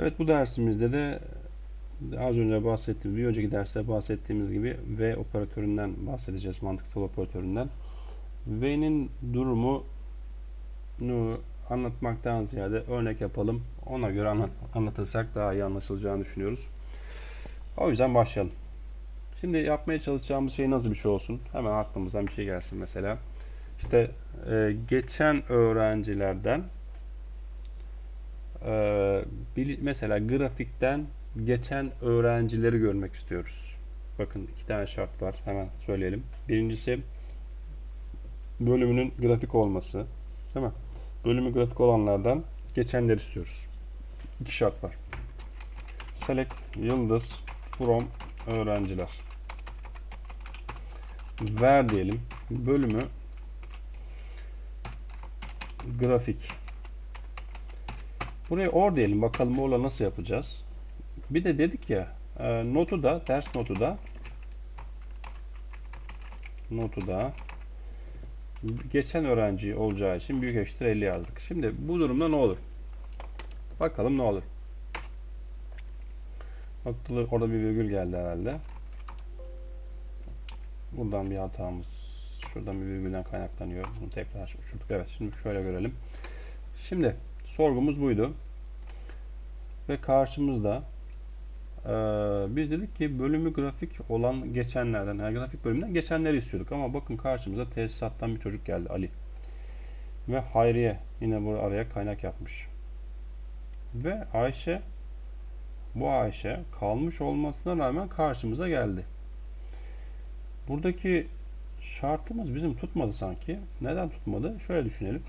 Evet bu dersimizde de az önce bahsettiğim, bir önceki derste bahsettiğimiz gibi V operatöründen bahsedeceğiz, mantıksal operatöründen. V'nin durumunu anlatmaktan ziyade örnek yapalım. Ona göre anlat, anlatırsak daha iyi anlaşılacağını düşünüyoruz. O yüzden başlayalım. Şimdi yapmaya çalışacağımız şey nasıl bir şey olsun? Hemen aklımızdan bir şey gelsin mesela. İşte e, geçen öğrencilerden mesela grafikten geçen öğrencileri görmek istiyoruz. Bakın iki tane şart var. Hemen söyleyelim. Birincisi bölümünün grafik olması. Değil mi? Bölümü grafik olanlardan geçenleri istiyoruz. İki şart var. Select yıldız from öğrenciler. Ver diyelim. Bölümü grafik. Buraya or diyelim. Bakalım orla nasıl yapacağız. Bir de dedik ya e, notu da ders notu da notu da geçen öğrenci olacağı için büyük eşittir 50 yazdık. Şimdi bu durumda ne olur? Bakalım ne olur. Noktalı orada bir virgül geldi herhalde. Buradan bir hatamız şuradan bir virgülden kaynaklanıyor. Bunu tekrar uçurduk. Evet şimdi şöyle görelim. Şimdi sorgumuz buydu. Ve karşımızda eee, biz dedik ki bölümü grafik olan geçenlerden, yani grafik bölümünden geçenleri istiyorduk. Ama bakın karşımıza tesisattan bir çocuk geldi Ali. Ve Hayriye yine bu araya kaynak yapmış. Ve Ayşe bu Ayşe kalmış olmasına rağmen karşımıza geldi. Buradaki şartımız bizim tutmadı sanki. Neden tutmadı? Şöyle düşünelim.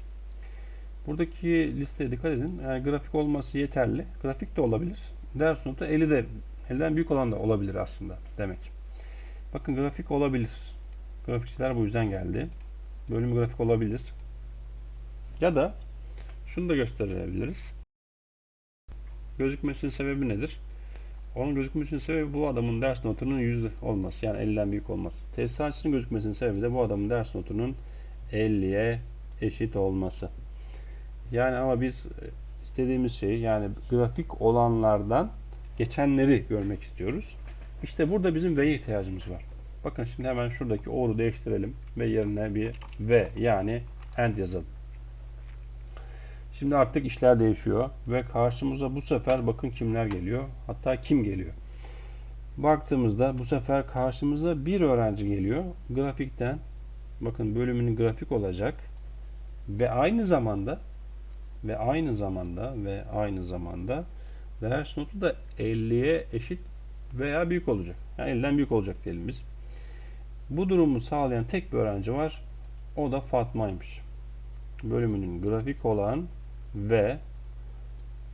Buradaki listeye dikkat edin. Yani grafik olması yeterli. Grafik de olabilir. Ders notu 50 de 50'den büyük olan da olabilir aslında demek. Bakın grafik olabilir. Grafikçiler bu yüzden geldi. Bölüm grafik olabilir. Ya da şunu da gösterebiliriz. Gözükmesinin sebebi nedir? Onun gözükmesinin sebebi bu adamın ders notunun 100 olması. Yani 50'den büyük olması. Tesisatçının gözükmesinin sebebi de bu adamın ders notunun 50'ye eşit olması. Yani ama biz istediğimiz şey yani grafik olanlardan geçenleri görmek istiyoruz. İşte burada bizim V'ye ihtiyacımız var. Bakın şimdi hemen şuradaki or'u değiştirelim ve yerine bir V yani and yazalım. Şimdi artık işler değişiyor ve karşımıza bu sefer bakın kimler geliyor. Hatta kim geliyor. Baktığımızda bu sefer karşımıza bir öğrenci geliyor. Grafikten bakın bölümünün grafik olacak ve aynı zamanda ve aynı zamanda ve aynı zamanda ders notu da 50'ye eşit veya büyük olacak. Yani 50'den büyük olacak diyelim biz. Bu durumu sağlayan tek bir öğrenci var. O da Fatma'ymış. Bölümünün grafik olan ve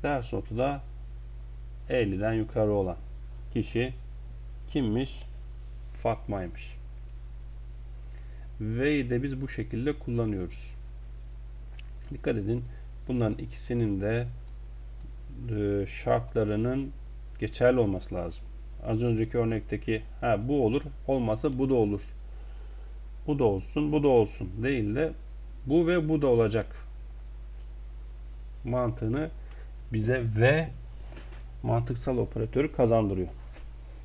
ders notu da 50'den yukarı olan kişi kimmiş? Fatma'ymış. V'yi de biz bu şekilde kullanıyoruz. Dikkat edin. Bunların ikisinin de e, şartlarının geçerli olması lazım. Az önceki örnekteki ha bu olur, olmazsa bu da olur. Bu da olsun, bu da olsun değil de bu ve bu da olacak mantığını bize ve mantıksal operatörü kazandırıyor.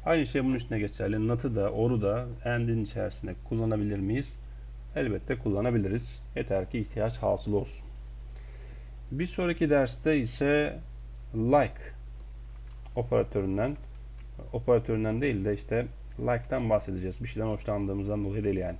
Aynı şey bunun üstüne geçerli. Not'ı da, or'u da and'in içerisine kullanabilir miyiz? Elbette kullanabiliriz. Yeter ki ihtiyaç hasıl olsun. Bir sonraki derste ise like operatöründen operatöründen değil de işte like'tan bahsedeceğiz. Bir şeyden hoşlandığımızdan dolayı değil yani.